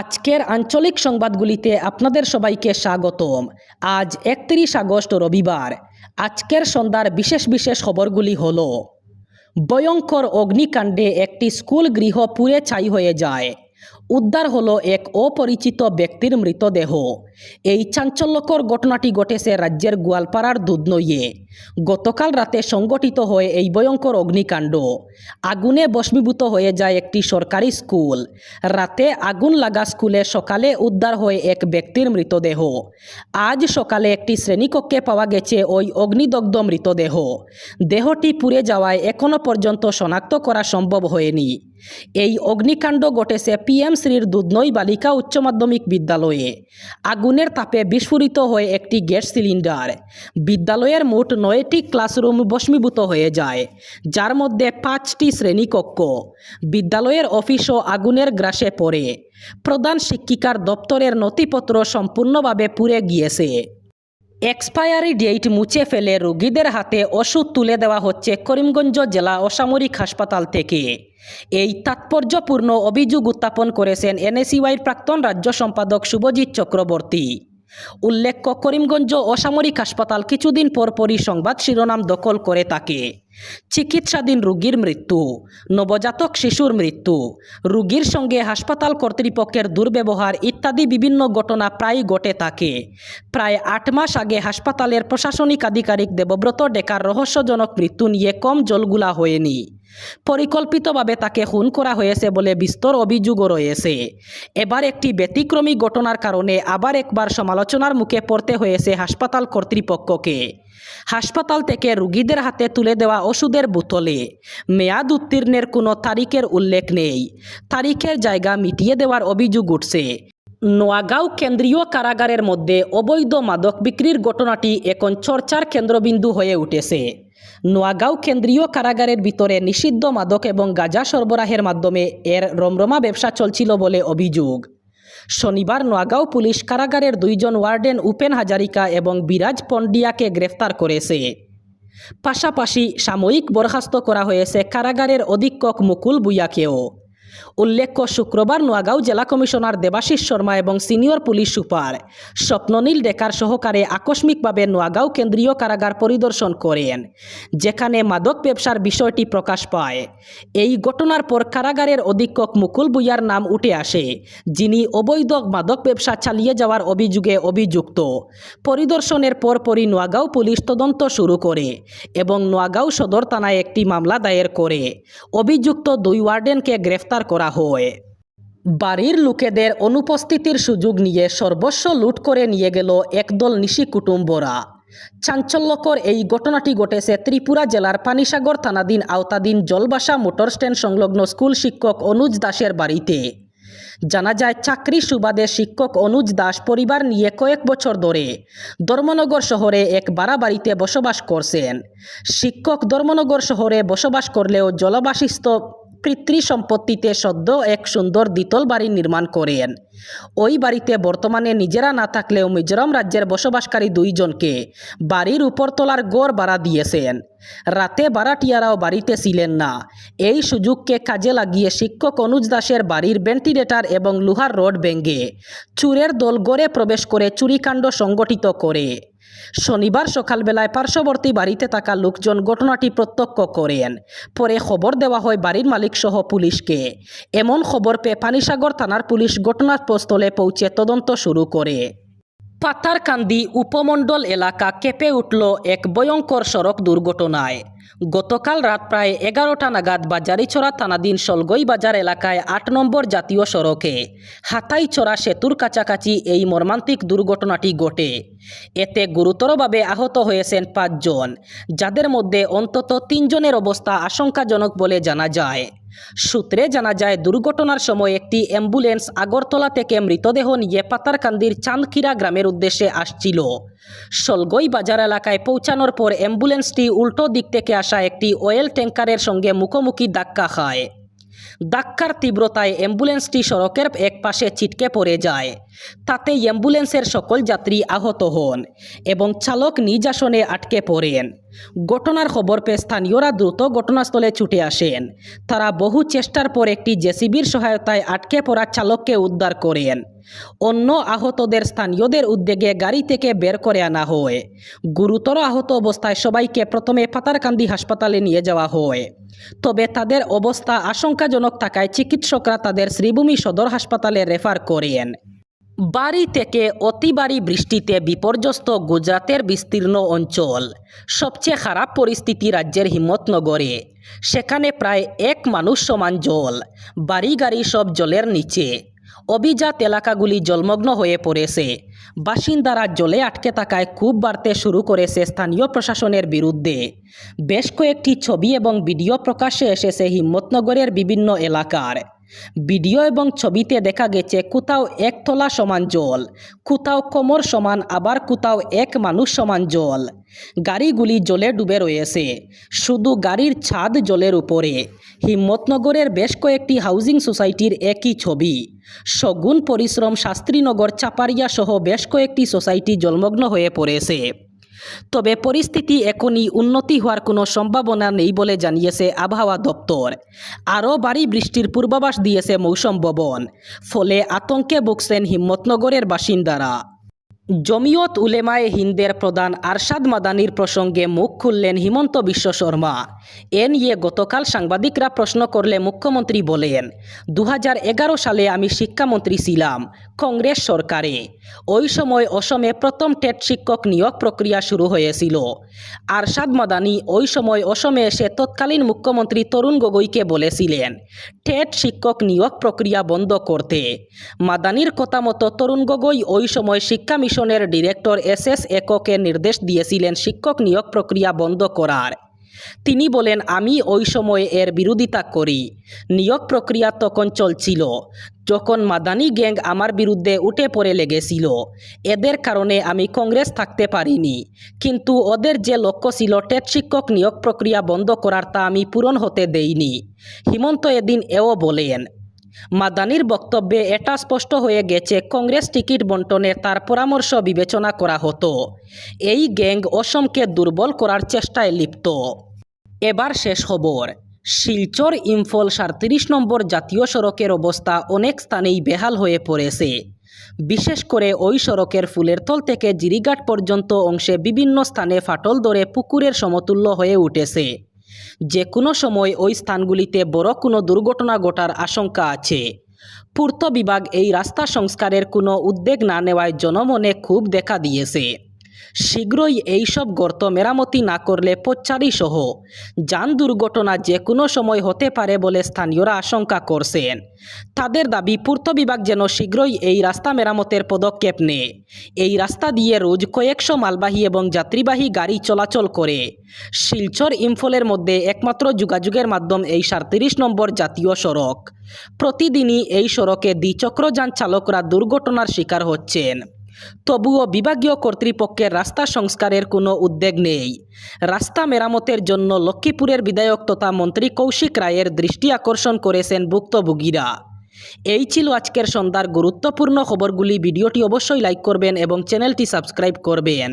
আজকের আঞ্চলিক সংবাদগুলিতে আপনাদের সবাইকে স্বাগতম। আজ একত্রিশ আগস্ট, রবিবার। আজকের সন্ধ্যার বিশেষ বিশেষ খবরগুলি হল, ভয়ঙ্কর অগ্নিকাণ্ডে একটি স্কুল গৃহ পুড়ে ছাই হয়ে যায়। উদ্ধার হলো এক অপরিচিত ব্যক্তির মৃতদেহ। এই চাঞ্চল্যকর ঘটনাটি ঘটেছে রাজ্যের গোয়ালপাড়ার দুধনইয়ে গতকাল রাতে সংগঠিত হয় এই ভয়ঙ্কর অগ্নিকাণ্ড। আগুনে বস্মীভূত হয়ে যায় একটি সরকারি স্কুল। রাতে আগুন লাগা স্কুলে সকালে উদ্ধার হয় এক ব্যক্তির মৃতদেহ। আজ সকালে একটি শ্রেণীকক্ষে পাওয়া গেছে ওই অগ্নিদগ্ধ মৃতদেহ। দেহটি পুড়ে যাওয়ায় এখনও পর্যন্ত শনাক্ত করা সম্ভব হয়নি। এই অগ্নিকাণ্ড ঘটেছে পিএম শ্রীর দুধনই বালিকা উচ্চ মাধ্যমিক বিদ্যালয়ে। আগুনের তাপে বিস্ফোরিত হয়ে একটি গ্যাস সিলিন্ডার বিদ্যালয়ের মোট নয়টি ক্লাসরুম ভস্মীভূত হয়ে যায়, যার মধ্যে পাঁচটি শ্রেণীকক্ষ। বিদ্যালয়ের অফিসও আগুনের গ্রাসে পড়ে। প্রধান শিক্ষিকার দপ্তরের নথিপত্র সম্পূর্ণভাবে পুড়ে গিয়েছে। এক্সপায়ারি ডেট মুছে ফেলে রোগীদের হাতে ওষুধ তুলে দেওয়া হচ্ছে করিমগঞ্জ জেলা অসামরিক হাসপাতাল থেকে। এই তাৎপর্যপূর্ণ অভিযোগ উত্থাপন করেছেন এনএসিওয়াইয়ের প্রাক্তন রাজ্য সম্পাদক শুভজিৎ চক্রবর্তী। উল্লেখ্য করিমগঞ্জ অসামরিক হাসপাতাল কিছুদিন পরপরই সংবাদ শিরোনাম দখল করে থাকে চিকিৎসাধীন রোগীর মৃত্যু, নবজাতক শিশুর মৃত্যু, রোগীর সঙ্গে হাসপাতাল কর্তৃপক্ষের দুর্ব্যবহার ইত্যাদি বিভিন্ন ঘটনা প্রায় ঘটে থাকে প্রায় আট মাস আগে হাসপাতালের প্রশাসনিক আধিকারিক দেবব্রত ডেকার রহস্যজনক মৃত্যু নিয়ে কম জলগুলা হয়নি। পরিকল্পিতভাবে তাকে খুন করা হয়েছে বলে বিস্তর অভিযোগও রয়েছে। এবার একটি ব্যতিক্রমী ঘটনার কারণে আবার একবার সমালোচনার মুখে পড়তে হয়েছে হাসপাতাল কর্তৃপক্ষকে। হাসপাতাল থেকে রুগীদের হাতে তুলে দেওয়া ওষুধের বোতলে। মেয়াদ উত্তীর্ণের কোনো তারিখের উল্লেখ নেই। তারিখের জায়গা মিটিয়ে দেওয়ার অভিযোগ উঠছে। নোয়াগাঁও কেন্দ্রীয় কারাগারের মধ্যে অবৈধ মাদক বিক্রির ঘটনাটি এখন চর্চার কেন্দ্রবিন্দু হয়ে উঠেছে। নোয়াগাঁও কেন্দ্রীয় কারাগারের ভিতরে নিষিদ্ধ মাদক এবং গাঁজা সরবরাহের মাধ্যমে এর রমরমা ব্যবসা চলছিল বলে অভিযোগ। শনিবার নোয়াগাঁও পুলিশ কারাগারের দুইজন ওয়ার্ডেন উপেন হাজারিকা এবং বিরাজ পন্ডিয়াকে গ্রেফতার করেছে। পাশাপাশি সাময়িক বরখাস্ত করা হয়েছে কারাগারের অধীক্ষক মুকুল বুয়াকেও উল্লেখ্য, শুক্রবার নোয়াগাঁও জেলা কমিশনার দেবাশিস শর্মা এবং সিনিয়র পুলিশ সুপার স্বপ্ননীল ডেকার সহকারে আকস্মিকভাবে নোয়াগাঁও কেন্দ্রীয় কারাগার পরিদর্শন করেন, যেখানে মাদক ব্যবসার বিষয়টি প্রকাশ পায়। এই ঘটনার পর কারাগারের অধীক্ষক মুকুল বুইয়ার নাম উঠে আসে, যিনি অবৈধ মাদক ব্যবসা চালিয়ে যাওয়ার অভিযোগে অভিযুক্ত। পরিদর্শনের পরপরই নোয়াগাঁও পুলিশ তদন্ত শুরু করে এবং নোয়াগাঁও সদর থানায় একটি মামলা দায়ের করে। অভিযুক্ত দুই ওয়ার্ডেনকে গ্রেফতার করা হয়। বাড়ির লোকেদের অনুপস্থিতির সুযোগ নিয়ে সর্বস্ব লুট করে নিয়ে গেল একদল নিশি কুটুম্বরা। চাঞ্চল্যকর এই ঘটনাটি ঘটেছে ত্রিপুরা জেলার পানিসাগর থানাধীন আওতাধীন জলবাসা মোটর স্ট্যান্ড সংলগ্ন স্কুল শিক্ষক অনুজ দাসের বাড়িতে। জানা যায়, চাকরি সুবাদে শিক্ষক অনুজ দাস পরিবার নিয়ে কয়েক বছর ধরে ধর্মনগর শহরে এক বাড়া বাড়িতে বসবাস করছেন। শিক্ষক ধর্মনগর শহরে বসবাস করলেও জলবাসিস্থ পিতৃ সম্পত্তিতে সদ্য এক সুন্দর দ্বিতল বাড়ি নির্মাণ করেন। ওই বাড়িতে বর্তমানে নিজেরা না থাকলেও মিজোরাম রাজ্যের বসবাসকারী দুইজনকে বাড়ির উপরতলার গড় ভাড়া দিয়েছেন। রাতে ভাড়াটিয়ারাও বাড়িতে ছিলেন না। এই সুযোগকে কাজে লাগিয়ে শিক্ষক অনুজ দাসের বাড়ির ভেন্টিলেটর এবং লোহার রড ভেঙে চুরের দল গড়ে প্রবেশ করে চুরিকাণ্ড সংগঠিত করে। শনিবার সকালবেলায় পার্শ্ববর্তী বাড়িতে থাকা লোকজন ঘটনাটি প্রত্যক্ষ করেন। পরে খবর দেওয়া হয় বাড়ির মালিক সহ পুলিশকে। এমন খবর পেয়ে পানিসাগর থানার পুলিশ ঘটনাস্থলে পৌঁছে তদন্ত শুরু করে। পাতারকান্দি উপমণ্ডল এলাকা কেঁপে উঠল এক ভয়ঙ্কর সড়ক দুর্ঘটনায়। গতকাল রাত প্রায় এগারোটা নাগাদ বাজারিছড়া থানাধীন সলগই বাজার এলাকায় আট নম্বর জাতীয় সড়কে হাতাইছড়া সেতুর কাছাকাছি এই মর্মান্তিক দুর্ঘটনাটি ঘটে। এতে গুরুতরভাবে আহত হয়েছেন পাঁচজন, যাদের মধ্যে অন্তত তিনজনের অবস্থা আশঙ্কাজনক বলে জানা যায়। সূত্রে জানা যায়, দুর্ঘটনার সময় একটি অ্যাম্বুলেন্স আগরতলা থেকে মৃতদেহ নিয়ে পাতারকান্দির চাঁদখিরা গ্রামের উদ্দেশ্যে আসছিল। সলগই বাজার এলাকায় পৌঁছানোর পর অ্যাম্বুলেন্সটি উল্টো দিক থেকে আসা একটি অয়েল ট্যাঙ্কারের সঙ্গে মুখোমুখি ধাক্কা খায়। ধাক্কার তীব্রতায় অ্যাম্বুলেন্সটি সড়কের এক পাশে ছিটকে পড়ে যায়। তাতে অ্যাম্বুলেন্সের সকল যাত্রী আহত হন এবং চালক নিজ আসনে আটকে পড়েন। ঘটনার খবর পেয়ে স্থানীয়রা দ্রুত ঘটনাস্থলে ছুটে আসেন। তারা বহু চেষ্টার পর একটি জেসিবির সহায়তায় আটকে পড়া চালককে উদ্ধার করেন। অন্য আহতদের স্থানীয়দের উদ্যোগে গাড়ি থেকে বের করে আনা হয়। গুরুতর আহত অবস্থায় সবাইকে প্রথমে পাতারকান্দি হাসপাতালে নিয়ে যাওয়া হয়। তবে তাদের অবস্থা আশঙ্কাজনক থাকায় চিকিৎসকরা তাদের শ্রীভূমি সদর হাসপাতালে রেফার করেন। বাড়ি থেকে অতি ভারী বৃষ্টিতে বিপর্যস্ত গুজরাতের বিস্তীর্ণ অঞ্চল। সবচেয়ে খারাপ পরিস্থিতি রাজ্যের হিম্মতনগরে। সেখানে প্রায় এক মানুষ সমান জল। বাড়ি গাড়ি সব জলের নিচে। অভিজাত এলাকাগুলি জলমগ্ন হয়ে পড়েছে। বাসিন্দারা জলে আটকে থাকায় খুব বাড়তে শুরু করেছে স্থানীয় প্রশাসনের বিরুদ্ধে। বেশ কয়েকটি ছবি এবং ভিডিও প্রকাশে এসেছে হিম্মতনগরের বিভিন্ন এলাকার। ভিডিও এবং ছবিতে দেখা গেছে কোথাও এক তলা সমান জল, কোথাও কোমর সমান, আবার কোথাও এক মানুষ সমান জল। গাড়িগুলি জলে ডুবে রয়েছে। শুধু গাড়ির ছাদ জলের উপরে। হিম্মতনগরের বেশ কয়েকটি হাউজিং সোসাইটির একই ছবি। সগুণ পরিশ্রম শাস্ত্রীনগর চাপারিয়া সহ বেশ কয়েকটি সোসাইটি জলমগ্ন হয়ে পড়েছে। তবে পরিস্থিতি এখনই উন্নতি হওয়ার কোনো সম্ভাবনা নেই বলে জানিয়েছে আবহাওয়া দপ্তর। আরও বাড়ি বৃষ্টির পূর্বাভাস দিয়েছে মৌসম ভবন। ফলে আতঙ্কে বকছেন হিম্মতনগরের বাসিন্দারা। জমিয়ত উলেমায়ে হিন্দের প্রধান আরশাদ মাদানির প্রসঙ্গে মুখ খুললেন হিমন্ত বিশ্ব শর্মা। এ নিয়ে গতকাল সাংবাদিকরা প্রশ্ন করলে মুখ্যমন্ত্রী বলেন দু হাজার এগারো সালে আমি শিক্ষামন্ত্রী ছিলাম, কংগ্রেস সরকারে। ওই সময় অসমে প্রথম টেট শিক্ষক নিয়োগ প্রক্রিয়া শুরু হয়েছিল। আরশাদ মাদানি ওই সময় অসমে এসে তৎকালীন মুখ্যমন্ত্রী তরুণ গগৈকে বলেছিলেন, টেট শিক্ষক নিয়োগ প্রক্রিয়া বন্ধ করতে। মাদানির কথা মতো তরুণ গগৈ ওই সময় শিক্ষা মিশনের ডিরেক্টর এস এস এককে নির্দেশ দিয়েছিলেন শিক্ষক নিয়োগ প্রক্রিয়া বন্ধ করার। তিনি বলেন, আমি ওই সময় এর বিরোধিতা করি। নিয়োগ প্রক্রিয়া তখন চলছিল। যখন মাদানি গ্যাং আমার বিরুদ্ধে উঠে পড়ে লেগেছিল, এদের কারণে আমি কংগ্রেস থাকতে পারিনি। কিন্তু ওদের যে লক্ষ্য ছিল টেট শিক্ষক নিয়োগ প্রক্রিয়া বন্ধ করার তা আমি পূরণ হতে দেইনি। হিমন্ত এদিন এও বলেন মাদানির বক্তব্যে এটা স্পষ্ট হয়ে গেছে, কংগ্রেস টিকিট বন্টনে তার পরামর্শ বিবেচনা করা হতো। এই গ্যাং অসমকে দুর্বল করার চেষ্টায় লিপ্ত। এবার শেষ খবর। শিলচর ইম্ফল সাঁত্রিশ নম্বর জাতীয় সড়কের অবস্থা অনেক স্থানেই বেহাল হয়ে পড়েছে। বিশেষ করে ওই সড়কের ফুলেরতল থেকে জিরিঘাট পর্যন্ত অংশে বিভিন্ন স্থানে ফাটল ধরে পুকুরের সমতুল্য হয়ে উঠেছে। যে কোনো সময় ওই স্থানগুলিতে বড় কোনো দুর্ঘটনা ঘটার আশঙ্কা আছে। পূর্ত বিভাগ এই রাস্তা সংস্কারের কোনো উদ্যোগ না নেওয়ায় জনমনে খুব দেখা দিয়েছে। শীঘ্রই এইসব গর্ত মেরামতি না করলে পচ্চারি সহ। যান দুর্ঘটনা যে কোনো সময় হতে পারে বলে স্থানীয়রা আশঙ্কা করছেন। তাদের দাবি, পূর্ত বিভাগ যেন শীঘ্রই এই রাস্তা মেরামতের পদক্ষেপ নেয়। এই রাস্তা দিয়ে রোজ কয়েকশো মালবাহী এবং যাত্রীবাহী গাড়ি চলাচল করে। শিলচর ইম্ফলের মধ্যে একমাত্র যোগাযোগের মাধ্যম এই সাঁত্রিশ নম্বর জাতীয় সড়ক। প্রতিদিনই এই সড়কে দ্বিচক্রযান চালকরা দুর্ঘটনার শিকার হচ্ছেন। তবুও বিভাগীয় কর্তৃপক্ষের রাস্তা সংস্কারের কোনো উদ্যোগ নেই। রাস্তা মেরামতের জন্য লক্ষ্মীপুরের বিধায়ক তথা মন্ত্রী কৌশিক রায়ের দৃষ্টি আকর্ষণ করেছেন ভুক্তভোগীরা। এই ছিল আজকের সন্ধ্যার গুরুত্বপূর্ণ খবরগুলি। ভিডিওটি অবশ্যই লাইক করবেন এবং চ্যানেলটি সাবস্ক্রাইব করবেন।